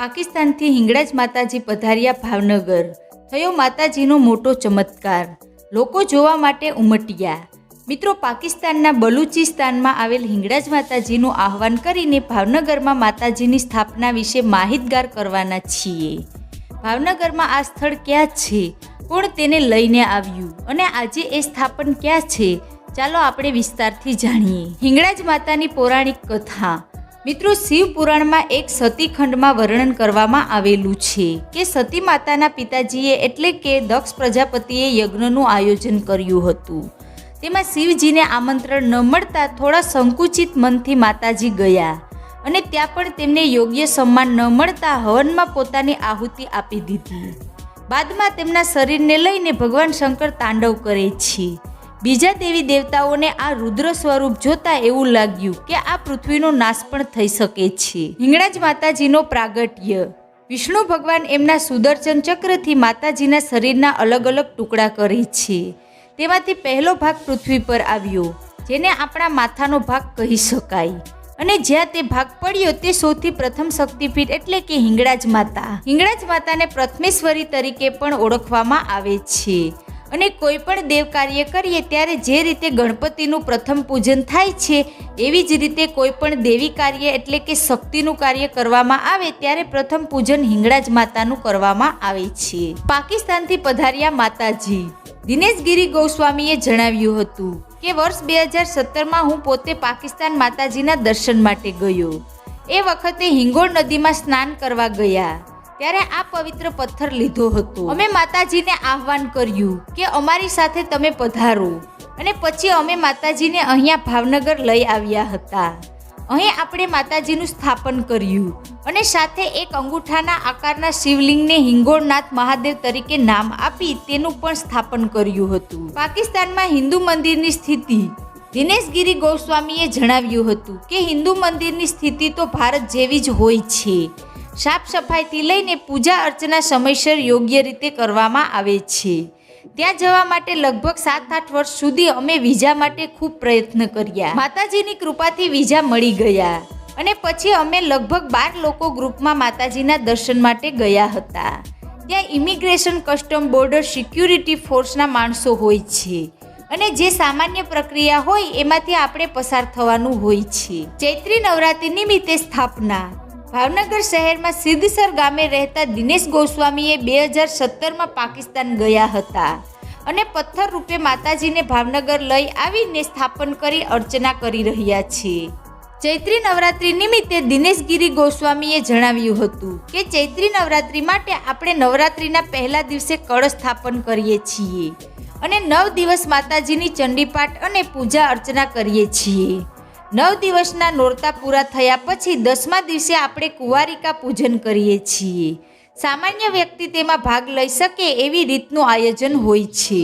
પાકિસ્તાનથી હિંગળાજ માતાજી પધાર્યા ભાવનગર. થયો માતાજીનો મોટો ચમત્કાર. લોકો જોવા માટે ઉમટ્યા. મિત્રો, પાકિસ્તાનના બલુચિસ્તાનમાં આવેલ હિંગળાજ માતાજીનું આહવાન કરીને ભાવનગરમાં માતાજીની સ્થાપના વિશે માહિતગાર કરવાના છીએ. ભાવનગરમાં આ સ્થળ ક્યાં છે? કોણ તેને લઈને આવ્યું? અને આજે એ સ્થાપન ક્યાં છે? ચાલો આપણે વિસ્તારથી જાણીએ. હિંગળાજ માતાની પૌરાણિક કથા. મિત્રો, શિવ પુરાણમાં એક સતીખંડમાં વર્ણન કરવામાં આવેલું છે કે સતી માતાના પિતાજીએ એટલે કે દક્ષ પ્રજાપતિએ યજ્ઞનું આયોજન કર્યું હતું. તેમાં શિવજીને આમંત્રણ ન મળતા થોડા સંકુચિત મનથી માતાજી ગયા અને ત્યાં પણ તેમને યોગ્ય સન્માન ન મળતા હવનમાં પોતાની આહુતિ આપી દીધી. બાદમાં તેમના શરીરને લઈને ભગવાન શંકર તાંડવ કરે છે. બીજા દેવી દેવતાઓને આ રુદ્ર સ્વરૂપ જોતા એવું લાગ્યું કે આ પૃથ્વીનો નાશ પણ થઈ શકે છે. હિંગળાજ માતાજીનો પ્રાગટ્ય. વિષ્ણુ ભગવાન એમના સુદર્શન ચક્રથી માતાજીના શરીરના અલગ અલગ ટુકડા કરે છે. તેમાંથી પહેલો ભાગ પૃથ્વી પર આવ્યો, જેને આપણા માથાનો ભાગ કહી શકાય. અને જ્યાં તે ભાગ પડ્યો તે સૌથી પ્રથમ શક્તિપીઠ એટલે કે હિંગળાજ માતા. હિંગળાજ માતાને પ્રથમેશ્વરી તરીકે પણ ઓળખવામાં આવે છે. અને કોઈ પણ દેવ કાર્ય કરીએ ત્યારે જે રીતે ગણપતિનું પ્રથમ પૂજન થાય છે, એવી જ રીતે કોઈ પણ દેવી કાર્ય એટલે કે શક્તિનું કાર્ય કરવામાં આવે ત્યારે પ્રથમ પૂજન હિંગળાજ માતાનું કરવામાં આવે છે. પાકિસ્તાનથી પધાર્યા માતાજી. દિનેશગીરી ગોસ્વામીએ જણાવ્યું હતું કે, વર્ષ બે હજાર સત્તરમાં હું પોતે પાકિસ્તાન માતાજીના દર્શન માટે ગયો. એ વખતે હિંગોળ નદીમાં સ્નાન કરવા ગયા. ત્યારે આ પવિત્ર પથ્થર લીધો હતો. અમે માતાજીને આહવાન કર્યું કે અમારી સાથે તમે પધારો. અને પછી અમે માતાજીને અહીંયા ભાવનગર લઈ આવ્યા હતા. અહીં આપણે માતાજીનું સ્થાપન કર્યું અને સાથે એક અંગૂઠાના આકારના શિવલિંગને હિંગોળનાથ મહાદેવ તરીકે નામ આપી તેનું પણ સ્થાપન કર્યું હતું. પાકિસ્તાનમાં હિન્દુ મંદિરની સ્થિતિ દિનેશગીરી ગોસ્વામીએ જણાવ્યું હતું કે હિન્દુ મંદિરની સ્થિતિ તો ભારત જેવી જ હોય છે. સાફ સફાઈથી લઈને પૂજા અર્ચના સમયસર યોગ્ય રીતે કરવામાં આવે છે. ત્યાં જવા માટે લગભગ સાત આઠ વર્ષ સુધી અમે વિઝા માટે ખૂબ પ્રયત્ન કર્યા. માતાજીની કૃપાથી વિઝા મળી ગયા અને પછી અમે લગભગ બાર લોકો ગ્રુપમાં માતાજીના દર્શન માટે ગયા હતા. ત્યાં ઇમિગ્રેશન કસ્ટમ બોર્ડર સિક્યુરિટી ફોર્સના માણસો હોય છે અને જે સામાન્ય પ્રક્રિયા હોય એમાંથી આપણે પસાર થવાનું હોય છે. ચૈત્રી નવરાત્રિ નિમિત્તે સ્થાપના ભાવનગર શહેરમાં સિદ્ધસર ગામે રહેતા દિનેશ ગોસ્વામીએ બે હજાર સત્તરમાં પાકિસ્તાન ગયા હતા અને પથ્થર રૂપે માતાજીને ભાવનગર લઈ આવીને સ્થાપન કરી અર્ચના કરી રહ્યા છે ચૈત્રી નવરાત્રિ નિમિત્તે દિનેશગીરી ગોસ્વામીએ જણાવ્યું હતું કે ચૈત્રી નવરાત્રિ માટે આપણે નવરાત્રિના પહેલા દિવસે કળશ સ્થાપન કરીએ છીએ અને નવ દિવસ માતાજીની ચંડીપાઠ અને પૂજા અર્ચના કરીએ છીએ. નવ દિવસના નોરતા પૂરા થયા પછી દસમા દિવસે આપણે કુંવારિકા પૂજન કરીએ છીએ. સામાન્ય વ્યક્તિ તેમાં ભાગ લઈ શકે એવી રીતનું આયોજન હોય છે.